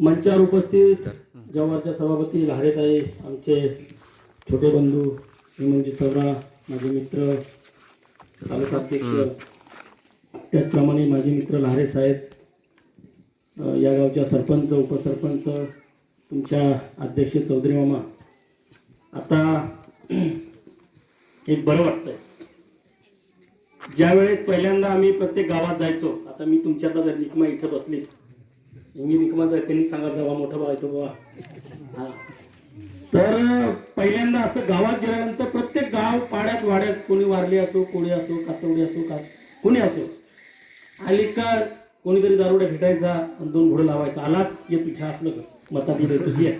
मंचावर उपस्थित जवाहरच्या सभापती लहारेताई आमचे छोटे बंधू हेमंतजी सवरा माझे मित्र तालुकाध्यक्ष त्याचप्रमाणे माझे मित्र लहारे साहेब या गावच्या सरपंच उपसरपंच तुमच्या अध्यक्ष चौधरी मामा. आता एक बरं वाटतंय. ज्यावेळेस पहिल्यांदा आम्ही प्रत्येक गावात जायचो आता मी तुमच्या आता निकमा इथं बसली मी निकमाचा त्यांनी सांगा जावा मोठा भाऊ येतो बाबा. तर पहिल्यांदा असं गावात गेल्यानंतर प्रत्येक गाव पाड्यात वाड्यात कोणी वारली असो कोणी असो कातवडी असो का कोणी असो आली का कोणीतरी दारुड्या भेटायचा आणि दोन घोडं लावायचा आलास ये तुझ्या असलं का मतात येत तुझी ये.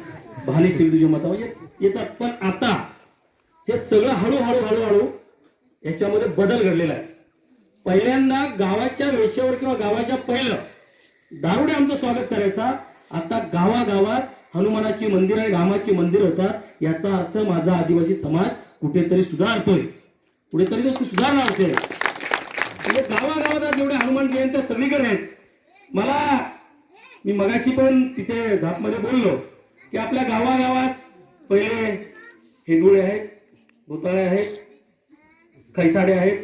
भानी ठेवली तुझ्या मता म्हणजे येतात. पण आता हे सगळं हळूहळू हळूहळू याच्यामध्ये बदल घडलेला आहे. पहिल्यांदा गावाच्या वेशेवर किंवा गावाच्या पहिलं दारुडे आमचं स्वागत करायचा. आता गावागावात हनुमानाची मंदिर आणि रामाची मंदिर होतात याचा अर्थ माझा आदिवासी समाज कुठेतरी सुधारतोय. कुठेतरी तो सुधारणा होते म्हणजे गावागावात आज जेवढे हनुमान जयंत्या सगळीकडे आहेत. मला मी मगाशी पण तिथे झापमध्ये बोललो की आपल्या गावागावात पहिले हेडुळे आहेत भोताळे आहेत खैसाडे आहेत.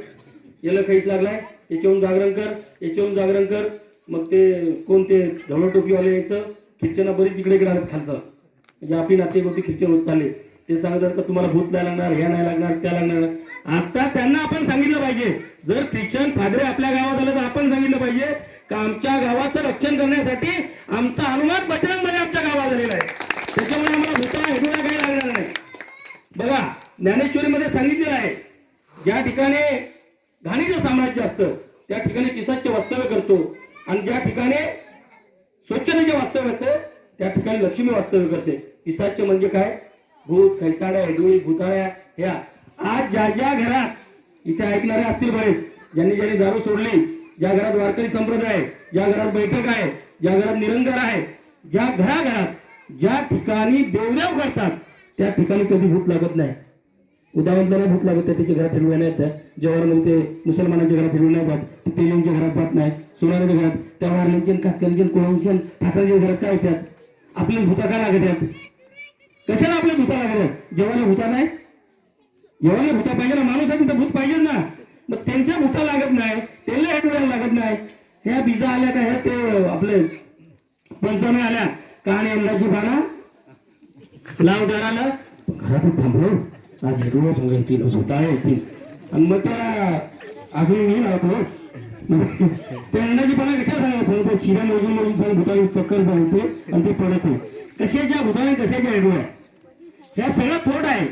याला खैस लागलाय याच्याहून जागरण कर याच्याहून जागरण कर. मग ते कोणते ढवळ टोपीवाले यायचं ख्रिश्चना बरीच इकडे इकडे आलं खालचं. म्हणजे आपली नाते होती ख्रिश्चन होत चालले. ते सांगतात का तुम्हाला भूत नाही लागणार ह्या नाही लागणार त्या लागणार. आता त्यांना आपण सांगितलं पाहिजे. जर ख्रिश्चन फादरे आपल्या गावात आलं तर आपण सांगितलं पाहिजे का आमच्या गावाचं रक्षण करण्यासाठी आमचा हनुमान बजरंगमध्ये आमच्या गावात आलेला आहे. त्याच्यामुळे आम्हाला भूताला हेडूला काही लागणार नाही. बघा ज्ञानेश्वरीमध्ये सांगितलेलं आहे ज्या ठिकाणी घाणीचं साम्राज्य असतं त्या ठिकाणी किसाचे वास्तव्य करतो. आणि ज्या ठिकाणी स्वच्छतेचे वास्तव्य असतं त्या ठिकाणी लक्ष्मी वास्तव्य करते. पिसाचे म्हणजे काय? भूत खैसाड्या डोळी भूताळ्या ह्या. आज ज्या ज्या घरात इथे ऐकणारे असतील बरेच ज्यांनी ज्यांनी दारू सोडली ज्या घरात वारकरी संप्रदाय आहे ज्या घरात बैठक आहे ज्या घरात निरंतर आहे ज्या घराघरात ज्या ठिकाणी देवदेव करतात त्या ठिकाणी कधी भूत लागत नाही. उदाहरणाला भूक लागत आहे त्याच्या घरात फिरवल्या नाही येतात जवाहरमध्ये ते मुसलमानांच्या घरात हिरवी नाही जात ते घरात जात नाही सोनाराच्या घरात त्या वारल्यांच्या कातकऱ्यांच्या कोळंचन ठाकरेच्या घरात काय येतात? आपले भूता काय लागत आहेत? कशाला आपले भूता लागतात जेव्हा जेवायला भूता नाही जेवायला भूता पाहिजे ना माणूस आहे तिथं भूत पाहिजे ना. मग त्यांच्या भूता लागत नाही त्यांना हेटुऱ्याला लागत नाही. ह्या बिजा आल्या का ह्या ते आपले पंचमे आल्या. कहाणी अंदाजी पाना लाव घरातून थांबलो. आज हेडूळ संघ येतील येतील आणि मग त्या अजून मी लावतो त्या अंडाची पाना कशा सांगायचं ते शिरा मोजून मोजून सांग भूताळी चक्कर बनवते आणि ते पडते कशाच्या भूताळे कशाच्या आहे ह्या सगळं थोट आहे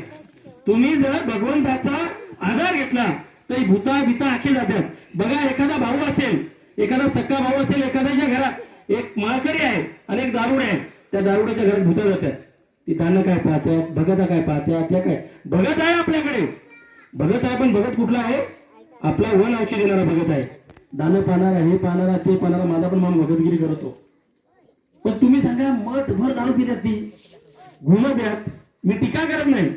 तुम्ही जर भगवंताचा आधार घेतला तर भूता बिता आखे जातात बघा एखादा भाऊ असेल एखादा सक्का भाऊ असेल एखाद्याच्या घरात एक माळकरी आहे आणि एक दारुड आहे त्या दारुड्याच्या घरात भूता जातात ती दानं काय पाहतात भगता काय पाहते त्या काय? भगत आहे आपल्याकडे. भगत आहे पण भगत कुठला आहे? आपला वन औषध देणारा भगत आहे. दानं पाहणारा हे पाहणारा ते पाहणारा माझा पण मान भगतगिरी करतो. पण तुम्ही सांगा मठ भर दारू पितात ती. गुण द्यात. मी टीका करत नाही.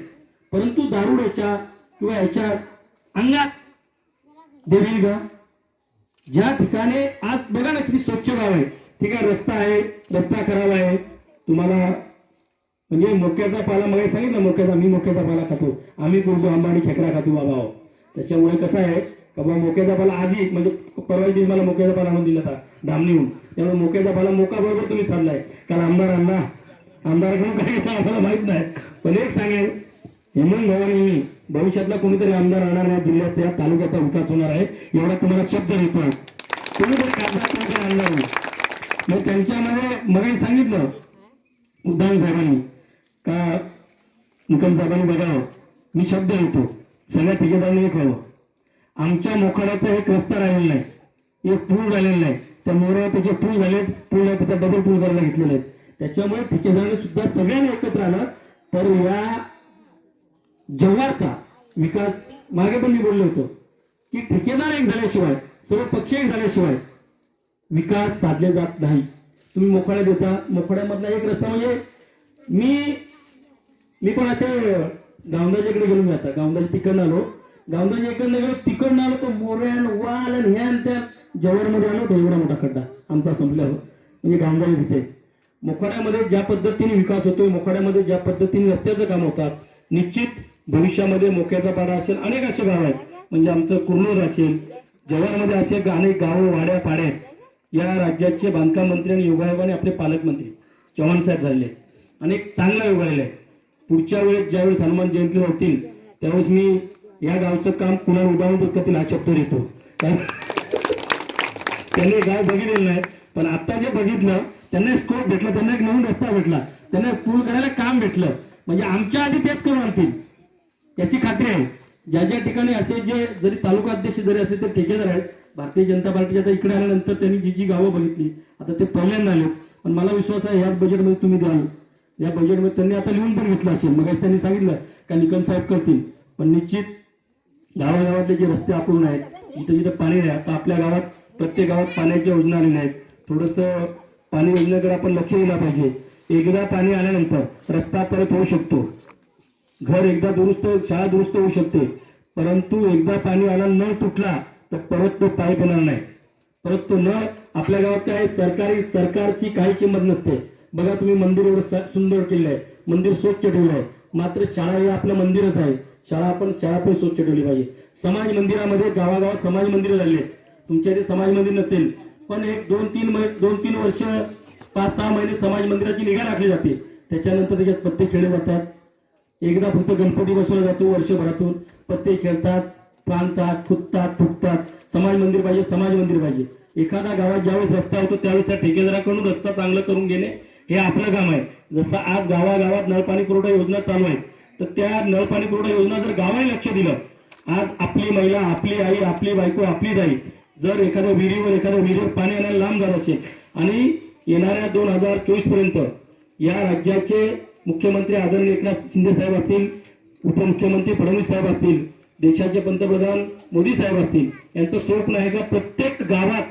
परंतु दारुड्याच्या किंवा याच्या अंगात देवील का ज्या ठिकाणी आज बघा ना किती स्वच्छ गाव आहे. ठीक आहे रस्ता आहे रस्ता खराब आहे. तुम्हाला म्हणजे मोक्याचा पाला मग सांगितलं मोक्याचा मी मोक्याचा पाला खातो. आम्ही कुर्दू अंबानी खेकडा खातो बाबा हो. त्याच्यामुळे कसं आहे का बाबा मोक्याचा पाला आजी म्हणजे परवा दिवस मला मोक्याचा पाला आणून दिला होता धामणीहून त्यामुळे मोक्याचा पाला मोका बरोबर तुम्ही चाललाय कारण आमदार आणला. आमदाराकडून काय आम्हाला माहीत नाही. पण एक सांगेल हेमंत भवानी भविष्यातला कोणीतरी आमदार आणणार नाही जिल्ह्यात त्या तालुक्याचा विकास होणार आहे एवढा तुम्हाला शब्द देतो कोणीतरी खासदार कोणीतरी आणणार नाही. मग त्यांच्यामध्ये मग सांगितलं उद्धव साहेबांनी का निकम साहेबांनी बघावं. मी शब्द येतो सगळ्या तिकिटांनी एक व्हावं. आमच्या मोखाड्याचा एक रस्ता राहिलेला नाही. एक पूल झालेला नाही. त्या मोऱ्यावर त्याचे पूल झालेत पूल आहे त्याचा डबल पूल करायला घेतलेले आहेत. त्याच्यामुळे ठेकेदारांनी सुद्धा सगळ्यांनी एकत्र आलं. तर या जव्हारचा विकास मागे पण मी बोललो होतो की ठेकेदार एक झाल्याशिवाय सर्व पक्ष एक झाल्याशिवाय विकास साधले जात नाही. तुम्ही मोखाड्या देता मोखाड्यामधला एक रस्ता म्हणजे मी मी पण असे गावंदाच्याकडे गेलो मी आता. गावंदाच्या तिकडनं आलो. गावंदाच्या इकडनं गेलो तिकडनं आलो तो मोऱ्यान वाल आणि ह्यान त्या जवळमध्ये आलो तो एवढा मोठा खड्डा. आमचा संपल्यावर. म्हणजे गावंदाच्या तिथे. मोखाड्यामध्ये ज्या पद्धतीने विकास होतो मोखाड्यामध्ये ज्या पद्धतीने रस्त्याचं काम होतात निश्चित भविष्यामध्ये मोक्याचा पाडा असेल अनेक असे गाव आहेत. म्हणजे आमचं कुर्नूर असेल जवळमध्ये असे अनेक गावं वाड्या पाड्या आहेत. या राज्याचे बांधकाम मंत्री आणि योगायोगाने आपले पालकमंत्री चव्हाण साहेब झालेले आहेत. चांगलं एक आहे पुढच्या वेळेस ज्यावेळेस हनुमान जयंती होतील त्यावेळेस मी या गावचं काम पुन्हा उदाहरण करतील हा शब्द देतो त्यांनी गाव बघितलेलं नाही पण आता जे बघितलं त्यांना स्कोप भेटला त्यांना एक नवीन रस्ता भेटला त्यांना पूर्ण करायला काम भेटलं. म्हणजे आमच्या आधी तेच करून आणतील. याची खात्री आहे. ज्या ज्या ठिकाणी असे जे जरी तालुका अध्यक्ष जरी असले तर ठेकेदार आहेत. भारतीय जनता पार्टीच्या आता इकडे आल्यानंतर त्यांनी जी जी गावं बघितली आता ते पहिल्यांदा आले पण मला विश्वास आहे याच बजेटमध्ये तुम्ही द्याल. या बजेटमध्ये त्यांनी आता लिहून पण घेतलं असेल. मग त्यांनी सांगितलं का निकम साहेब करतील. पण निश्चित गावागावातले जे रस्ते अपूर्ण आहेत जिथे जिथे पाणी नाही आता आपल्या गावात प्रत्येक गावात पाण्याच्या योजना आलेल्या आहेत. थोडंसं पाणी योजनेकडे आपण लक्ष दिलं पाहिजे. एकदा पाणी आल्यानंतर रस्ता परत होऊ शकतो. घर एकदा दुरुस्त शाळा दुरुस्त होऊ शकते. परंतु एकदा पाणी आला नळ तुटला तर परत तो पाईप येणार नाही. परत तो नळ आपल्या गावात काय आहे? सरकारी सरकारची काही किंमत नसते. बघा तुम्ही मंदिर एवढं सुंदर केलं आहे मंदिर स्वच्छ ठेवलं आहे मात्र शाळा हे आपलं मंदिरच आहे. शाळा आपण शाळा पण स्वच्छ ठेवली पाहिजे. समाज मंदिरामध्ये गावागावात समाज मंदिरं झाले तुमच्या इथे समाज मंदिर नसेल पण एक दोन तीन दोन तीन वर्ष पाच सहा महिने समाज मंदिराची निगा राखली जाते. त्याच्यानंतर त्याच्यात पत्ते खेळले जातात. एकदा फक्त गणपती बसवला जातो वर्षभरातून. पत्ते खेळतात प्रांतात फुटतात थुकतात समाज मंदिर पाहिजे समाज मंदिर पाहिजे. एखाद्या गावात ज्यावेळेस रस्ता होतो त्यावेळेस त्या ठेकेदाराकडून रस्ता चांगला करून घेणे हे आपलं काम आहे. जसं आज गावागावात नळपाणी पुरवठा योजना चालू आहे तर त्या नळपाणी पुरवठा योजना जर गावाने लक्ष दिलं आज आपली महिला आपली आई आपली बायको आपली दाई जर एखाद्या विहिरीवर एखाद्या विहिरीवर पाणी आणायला लांब जात असेल आणि येणाऱ्या दोन हजार चोवीसपर्यंत या राज्याचे मुख्यमंत्री आदरणीय एकनाथ शिंदे साहेब असतील उपमुख्यमंत्री फडणवीस साहेब असतील देशाचे पंतप्रधान मोदी साहेब असतील यांचं स्वप्न आहे का प्रत्येक गावात